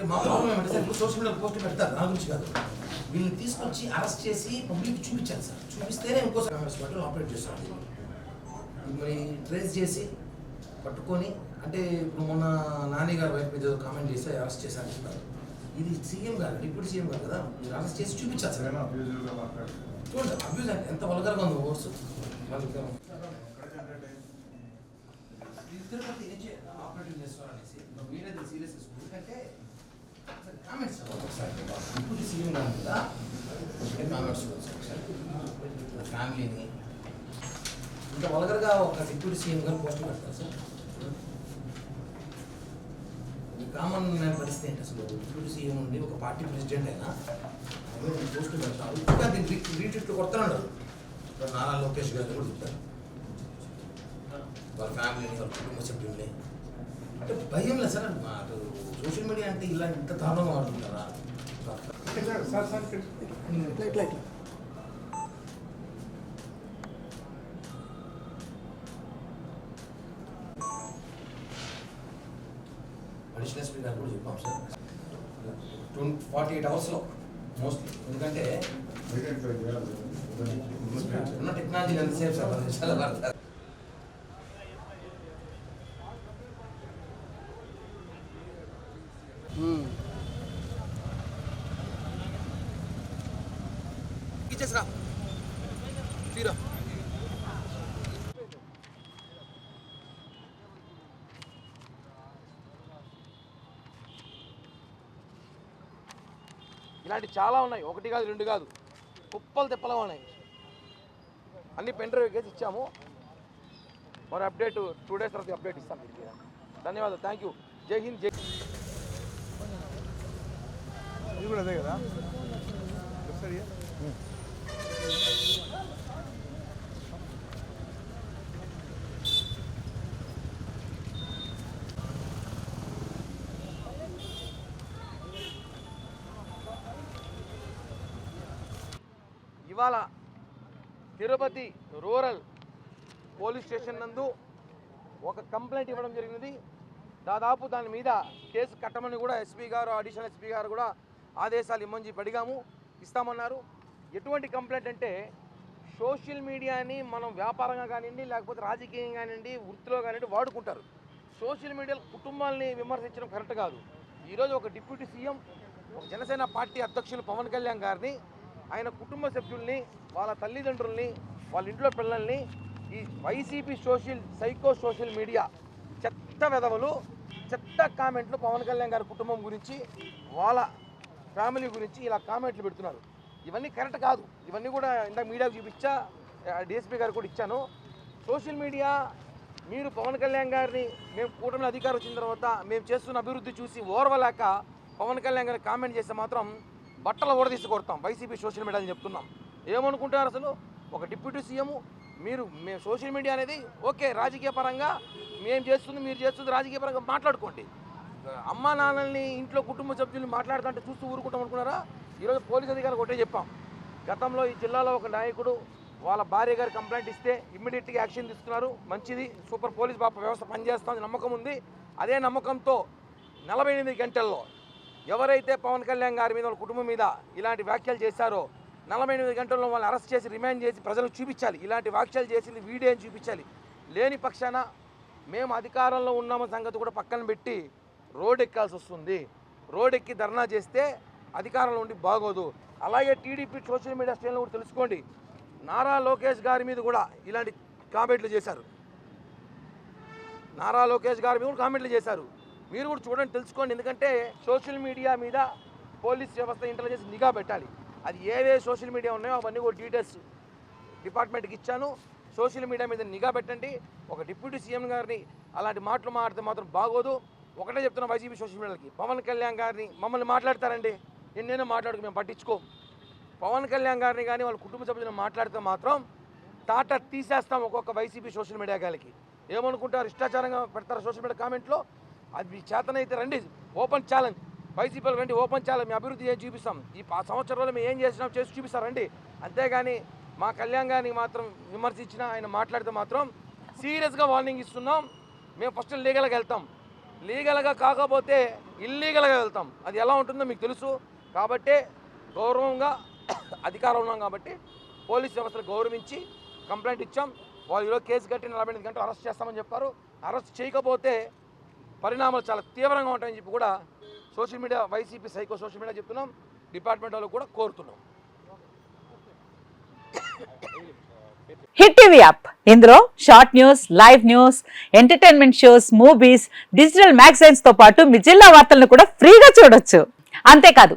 అంటే మా ప్రాబ్లం ఏమంటే సార్ ఇప్పుడు సోషల్ మీడియా పోస్ట్ పెడతారు నా గురించి కాదు. వీళ్ళని తీసుకొచ్చి అరెస్ట్ చేసి పబ్లిక్ చూపించాలి సార్. చూపిస్తేనే ఇంకోసారి కాంగ్రెస్ పార్టీలో ఆపరేట్ చేస్తారు మరి ట్రేస్ చేసి పట్టుకొని అంటే ఇప్పుడు మొన్న నాని గారు వైపు మీద కామెంట్ చేస్తే అరెస్ట్ చేశారు అంటున్నారు ఇది సీఎం గారు డిప్యూటీ సీఎం గారు కదా మీరు అరెస్ట్ చేసి చూపించాలి సార్. చూడండి అబ్యూజ్ అంటే ఎంత వల్గర్గా ఉంది ఓర్స్ తిరుపతి ఆపరేటింగ్ చేస్తారనేసి మీరే సీరియస్ ఎందుకంటే కామెంట్స్ ఒకసారి ఇప్పుడు సీఎం గారు కదా కామెంట్స్ ఫ్యామిలీని ఇంత వల్గర్గా ఒక డిప్యూటీ సీఎం గారు పోస్ట్ పెడతారు సార్ కామన్ పరిస్థితి ఏంటి అసలు డిప్యూటీ సీఎం నుండి ఒక పార్టీ ప్రెసిడెంట్ అయినా పోస్ట్ పెడతారు ఇంకా దీన్ని రీట్రీట్లు కొడుతున్నాడు నారా లోకేష్ గారు కూడా చెప్తారు వాళ్ళ ఫ్యామిలీని వాళ్ళ కుటుంబ సభ్యుల్ని అంటే భయం లేదు సార్. మా అటు సోషల్ మీడియా అంటే ఇలా ఇంత దారుణంగా వాడుతున్నారా సార్ సార్ ఇట్లా ఇట్లా ఇట్లా అడిషనల్ స్పీకర్ కూడా చెప్పాం సార్. ట్వంటీ ఫార్టీ ఎయిట్ అవర్స్లో మోస్ట్లీ. ఎందుకంటే ఉన్న టెక్నాలజీ ఎంతసేపు సార్. పది నిమిషాలు పడతారు ఇచ్చేసిరా తీరా. ఇలాంటి చాలా ఉన్నాయి. ఒకటి కాదు రెండు కాదు. కుప్పలు తిప్పలు ఉన్నాయి. అన్ని పెన్ డ్రైవ్ కేసి ఇచ్చాము. మరి అప్డేట్ టూ డేస్ తర్వాత అప్డేట్ ఇస్తాం మీకు ధన్యవాదాలు. థ్యాంక్ యూ జై హింద్ జై ఇది కూడా అదే కదా? ఇవాళ తిరుపతి రూరల్ పోలీస్ స్టేషన్ నందు ఒక కంప్లైంట్ ఇవ్వడం జరిగినది. దాదాపు దాని మీద కేసు కట్టమని కూడా ఎస్పీ గారు అడిషనల్ ఎస్పీ గారు కూడా ఆదేశాలు ఇమ్మని చెప్పి అడిగాము. ఇస్తామన్నారు. ఎటువంటి కంప్లైంట్ అంటే సోషల్ మీడియాని మనం వ్యాపారంగా కానివ్వండి లేకపోతే రాజకీయం కానివ్వండి వృత్తిలో కానివ్వండి వాడుకుంటారు. సోషల్ మీడియాలో కుటుంబాలని విమర్శించడం కరెక్ట్ కాదు. ఈరోజు ఒక డిప్యూటీ సీఎం ఒక జనసేన పార్టీ అధ్యక్షులు పవన్ కళ్యాణ్ గారిని ఆయన కుటుంబ సభ్యుల్ని వాళ్ళ తల్లిదండ్రుల్ని వాళ్ళ ఇంట్లో పిల్లల్ని ఈ YCP social psycho social media చెత్త వెధవలు చెత్త కామెంట్లు పవన్ కళ్యాణ్ గారి కుటుంబం గురించి వాళ్ళ ఫ్యామిలీ గురించి ఇలా కామెంట్లు పెడుతున్నారు. ఇవన్నీ కరెక్ట్ కాదు. ఇవన్నీ కూడా ఇందాక మీడియాకు చూపించా డిఎస్పీ గారు కూడా ఇచ్చాను. సోషల్ మీడియా మీరు పవన్ కళ్యాణ్ గారిని మేము కూటమి అధికారం వచ్చిన తర్వాత మేము చేస్తున్న అభివృద్ధి చూసి ఓర్వలేక పవన్ కళ్యాణ్ గారిని కామెంట్ చేస్తే మాత్రం బట్టలు ఓడదీసి కొడతాం వైసీపీ సోషల్ మీడియా అని చెప్తున్నాం. ఏమనుకుంటున్నారు అసలు? ఒక డిప్యూటీ సీఎం మీరు మేము సోషల్ మీడియా అనేది ఓకే రాజకీయ పరంగా మేము చేస్తుంది మీరు చేస్తుంది రాజకీయ పరంగా మాట్లాడుకోండి. అమ్మా నాన్నల్ని ఇంట్లో కుటుంబ సభ్యులు మాట్లాడుతుంటే చూస్తూ ఊరుకుంటాం అనుకున్నారా? ఈరోజు పోలీస్ అధికారులు ఒకటే చెప్పాం. గతంలో ఈ జిల్లాలో ఒక నాయకుడు వాళ్ళ భార్య గారు కంప్లైంట్ ఇస్తే ఇమ్మీడియట్గా యాక్షన్ తీసుకున్నారు. మంచిది సూపర్ పోలీస్ బాప వ్యవస్థ పనిచేస్తుంది నమ్మకం ఉంది. అదే నమ్మకంతో నలభై ఎనిమిది గంటల్లో ఎవరైతే పవన్ కళ్యాణ్ గారి మీద వాళ్ళ కుటుంబం మీద ఇలాంటి వ్యాఖ్యలు చేశారో నలభై ఎనిమిది గంటల్లో వాళ్ళని అరెస్ట్ చేసి రిమాండ్ చేసి ప్రజలకు చూపించాలి. ఇలాంటి వ్యాఖ్యలు చేసింది వీడియో అని చూపించాలి. లేని పక్షాన మేము అధికారంలో ఉన్నామ సంగతి కూడా పక్కన పెట్టి రోడ్ ఎక్కాల్సి వస్తుంది. రోడ్ ఎక్కి ధర్నా చేస్తే అధికారంలో ఉండి బాగోదు. అలాగే టీడీపీ సోషల్ మీడియా శ్రేణులు కూడా తెలుసుకోండి. నారా లోకేష్ గారి మీద కూడా ఇలాంటి కామెంట్లు చేశారు. నారా లోకేష్ గారి మీద కూడా కామెంట్లు చేశారు. మీరు కూడా చూడండి తెలుసుకోండి. ఎందుకంటే సోషల్ మీడియా మీద పోలీస్ వ్యవస్థ ఇంటెలిజెన్స్ నిఘా పెట్టాలి. అది ఏవే సోషల్ మీడియా ఉన్నాయో అవన్నీ కూడా డీటెయిల్స్ డిపార్ట్మెంట్కి ఇచ్చాను. సోషల్ మీడియా మీద నిఘా పెట్టండి. ఒక డిప్యూటీ సీఎం గారిని అలాంటి మాటలు మాట్లాడితే మాత్రం బాగోదు. ఒకటే చెప్తున్నా వైసీపీ సోషల్ మీడియాకి పవన్ కళ్యాణ్ గారిని మమ్మల్ని మాట్లాడతారండి. ఎన్నైనా మాట్లాడుకు మేము పట్టించుకో. పవన్ కళ్యాణ్ గారిని కానీ వాళ్ళ కుటుంబ సభ్యులను మాట్లాడితే మాత్రం టాటా తీసేస్తాం ఒక్కొక్క వైసీపీ సోషల్ మీడియా గాలికి. ఏమనుకుంటారు? ఇష్టాచారంగా పెడతారు సోషల్ మీడియా కామెంట్లో? అది మీ చేతనైతే రండి. Open challenge. వైసీపీలో రండి ఓపెన్ ఛాలెంజ్. మీ అభివృద్ధి ఏం చూపిస్తాం? ఈ పా సంవత్సరాలు మేము ఏం చేసినాం చేసి చూపిస్తారండి అంతేగాని మా కళ్యాణ్ గారిని మాత్రం విమర్శించిన ఆయన మాట్లాడితే మాత్రం సీరియస్గా వార్నింగ్ ఇస్తున్నాం. మేము ఫస్ట్ లీగల్గా వెళ్తాం. లీగల్గా కాకపోతే ఇల్లీగల్గా వెళ్తాం. అది ఎలా ఉంటుందో మీకు తెలుసు. కాబట్టే గౌరవంగా అధికారం ఉన్నాం కాబట్టి పోలీస్ వ్యవస్థను గౌరవించి కంప్లైంట్ ఇచ్చాం. వాళ్ళు ఈరోజు కేసు కట్టి నలభై ఎనిమిది గంటలు అరెస్ట్ చేస్తామని చెప్పారు. అరెస్ట్ చేయకపోతే పరిణామాలు చాలా తీవ్రంగా ఉంటాయని చెప్పి కూడా social media YCP psycho social media చెప్తున్నాం. డిపార్ట్మెంట్ వాళ్ళు కూడా కోరుతున్నాం. Hit TV app. ఇందులో short news live news entertainment shows movies digital మ్యాగజైన్స్తో పాటు మీ జిల్లా వార్తలను కూడా ఫ్రీగా చూడొచ్చు. అంతేకాదు